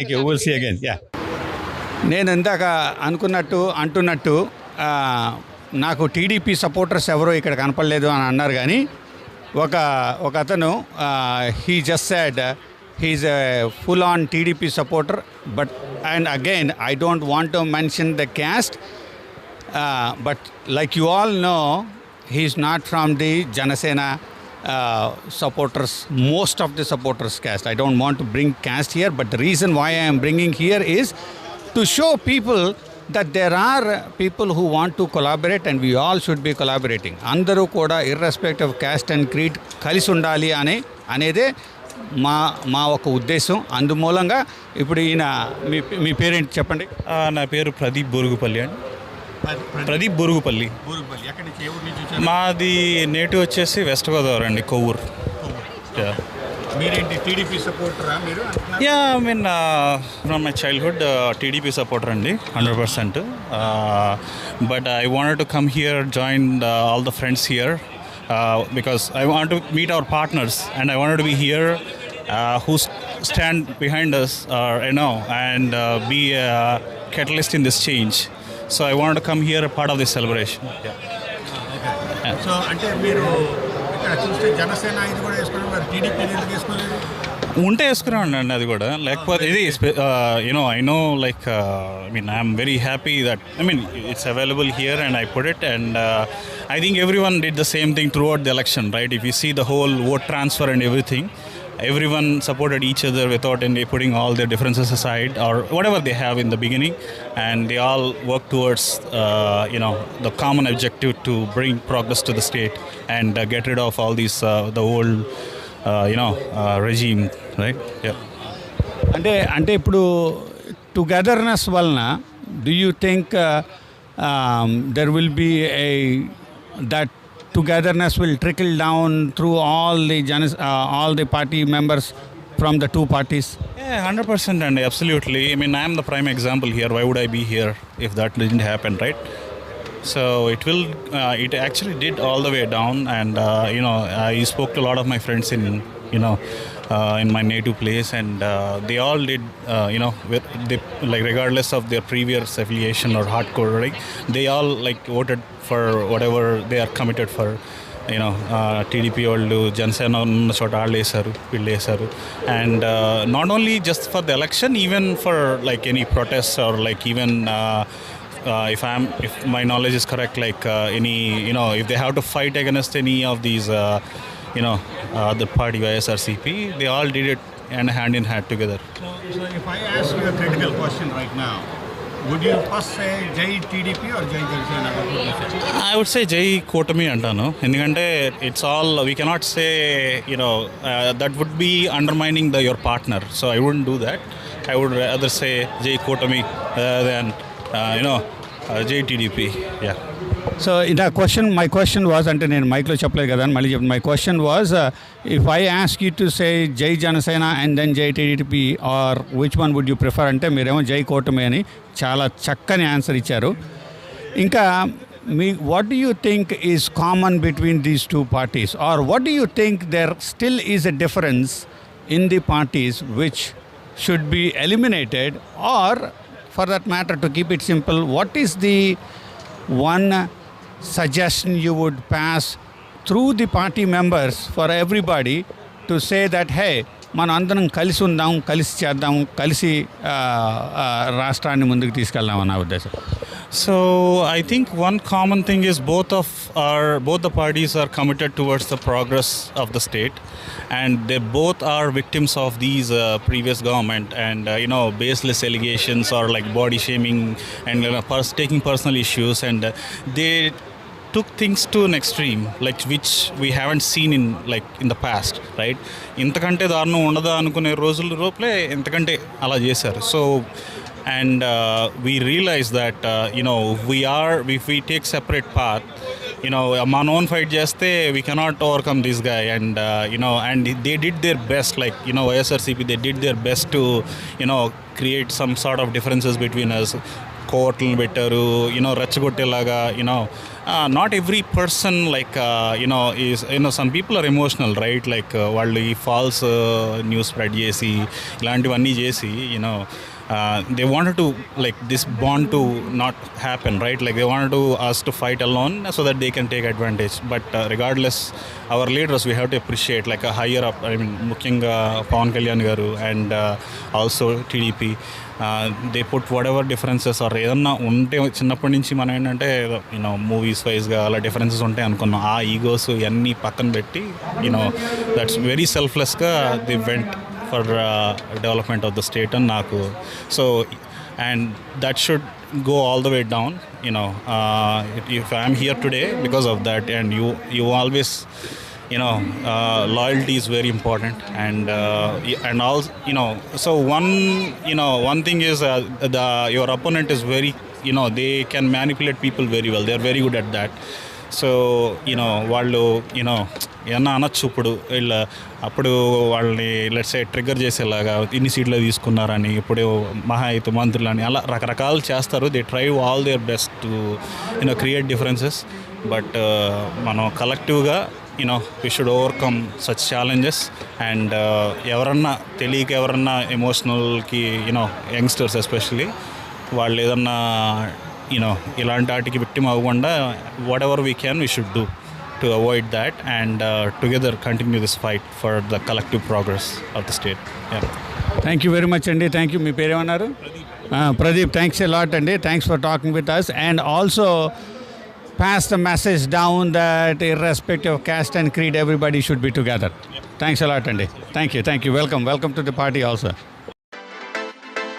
Thank you will see again yeah నేను ఇందాక అనుకున్నట్టు అంటున్నట్టు నాకు టీడీపీ సపోర్టర్స్ ఎవరో ఇక్కడ కనపడలేదు అని అన్నారు కానీ ఒక ఒక అతను he just said he's full on TDP supporter but and again I don't want to mention the caste but like you all know he is not from the Janasena supporters most of the supporters caste I don't want to bring caste here but reason why I'm bringing here is to show people that there are people who want to collaborate and we all should be collaborating అందరూ కూడా irrespective of caste and creed కలిసి ఉండాలి అని అనేదే మా మా ఒక ఉద్దేశం అందుమూలంగా ఇప్పుడు ఈయన మీ మీ పేరేంటి చెప్పండి నా పేరు ప్రదీప్ బొరుగుపల్లి అండి ప్రదీప్ బొరుగుపల్లి. మాది నేటివ్ వచ్చేసి వెస్ట్ గోదావరి అండి కొవ్వూరు. మీరేంటి టీడీపీ సపోర్టరా మీరు? Yeah I mean from my childhood TDP supporter అండి hundred percent but I wanted to come here join all the friends here because I want to meet our partners and I wanted to be here who stand behind us you know and be catalyst in this change. So I wanted to come here a part of this celebration. So అంటే మీరు ఇక్కడ చూస్తే జనసేన ఇది కూడా వేసుకున్నారు మరి TDP ఎందుకు వేసుకోలేదు ఉంటే వేసుకున్నాను అండి అది కూడా. లేకపోతే ఇది you know I know like I mean I'm very happy that I mean it's available here and I put it and I think everyone did the same thing throughout the election right if you see the whole vote transfer and everything everyone supported each other without any putting all their differences aside or whatever they have in the beginning and they all work towards uh, you know the common objective to bring progress to the state and uh, get rid of all these uh, the old uh, you know uh, regime right yeah అంటే అంటే ఇప్పుడు togetherness వలన do you think there will be a that togetherness will trickle down through all the uh, all the party members from the two parties. Yeah, hundred percent, and absolutely. I mean, I am the prime example here. Why would I be here if that didn't happen, right? So it will. Uh, it actually did all the way down, and uh, you know, I spoke to a lot of my friends in you know Uh, in my native place, and uh, they all did, uh, you know, with they, like regardless of their previous affiliation or hardcore, right? They all like voted for whatever they are committed for. You know TDP వాళ్ళు జనసేన ఉన్న చోట వాళ్ళు వేశారు వీళ్ళు వేశారు and not only just for the election even for like any protest or like even if I'm if my knowledge is correct like any you know if they have to fight against any of these you know the party YSRCP they all did it and hand in hand together So, so if I ask you a critical question right now, would you first say Jai TDP or Jai Janasena? What would you say? I would say జై కూటమి అంటాను ఎందుకంటే it's all we cannot say you know that would be undermining the your partner so I would do that I would other say జై కూటమి then you know జై TDP yeah so నా question my question was అంటే నేను మైక్లో చెప్పలేదు కదా అని మళ్ళీ చెప్పి my question was if I ask you to say జై జనసేన అండ్ దెన్ జై TDP or which one would you prefer అంటే మీరేమో జై కూటమి అని చాలా చక్కని ఆన్సర్ ఇచ్చారు. ఇంకా మీ what do you think is common between these two parties or what do you think there still is a difference in the parties which should be eliminated or for that matter to keep it simple what is the one suggestion you would pass through the party members for everybody to say that hey మనం అందరం కలిసి ఉందాం కలిసి చేద్దాం కలిసి ఆ, ఆ, రాష్ట్రాన్ని ముందుకు తీసుకెళ్దాం అన్న ఉద్దేశం So I think one common thing is both of our both the parties are committed towards the progress of the state, and they both are victims of these uh, previous government and uh, you know baseless allegations or like body shaming and you know, pers- taking personal issues, and uh, they took things to an extreme like which we haven't seen in like in the past right ఇంతకంటే దారుణం ఉండదా అనుకునే రోజుల లోపలే ఇంతకంటే అలా చేశారు so and we realize that you know we're if we take separate path you know మన ఓన్ ఫైట్ చేస్తే we cannot overcome this guy and you know and they did their best like you know YSRCP they did their best to you know create some sort of differences between us of కోర్టులను పెట్టారు you know రెచ్చగొట్టేలాగా you know not every person like you know is you know some people are emotional right like వాళ్ళు ఈ falls news spread చేసి ఇలాంటివన్నీ చేసి you know they wanted to like this bond to not happen right like they want to us to fight alone so that they can take advantage but regardless our leaders we have to appreciate like higher up I mean ముఖ్యంగా Pawan Kalyan garu and also TDP they put whatever differences or ఏదన్నా ఉంటే చిన్నప్పటి నుంచి మనం ఏంటంటే you know movies వైజ్గా అలా differences ఉంటాయి అనుకున్నాం. ఆ ఈగోస్ ఇవన్నీ పక్కన పెట్టి you know that's very సెల్ఫ్లెస్గా they went for uh, development of the state and Naku. So, and that should go all the way down. You know, uh, if, if I'm here today because of that, and you you always you know uh, loyalty is very important and uh, and all, you know so one you know one thing is uh, the your opponent is very you know they can manipulate people very well they are very good at that so you know వాళ్ళు you know ఏమన్నా అనొచ్చు ఇప్పుడు వీళ్ళ అప్పుడు వాళ్ళని let's say trigger చేసేలాగా ఇన్ని సీట్లు తీసుకున్నారని ఇప్పుడు మహా అయితే మంత్రులని అలా రకరకాలు చేస్తారు. They try all their best to you know create differences but మనం కలెక్టివ్గా you know we should overcome such challenges and ఎవరన్నా తెలియక ఎవరన్నా ఎమోషనల్కి యూనో యంగ్స్టర్స్ ఎస్పెషలీ వాళ్ళు ఏదన్నా యూనో ఇలాంటి వాటికి విక్టిమ్ అవ్వకుండా whatever we can we should do to avoid that and together continue this fight for the collective progress of the state thank you very much అండి thank you మీ పేరేమన్నారు Pradeep thanks a lot అండి thanks for talking with us and also pass the message down that irrespective of caste and creed everybody should be together thanks a lot andy thank you thank you welcome welcome to the party also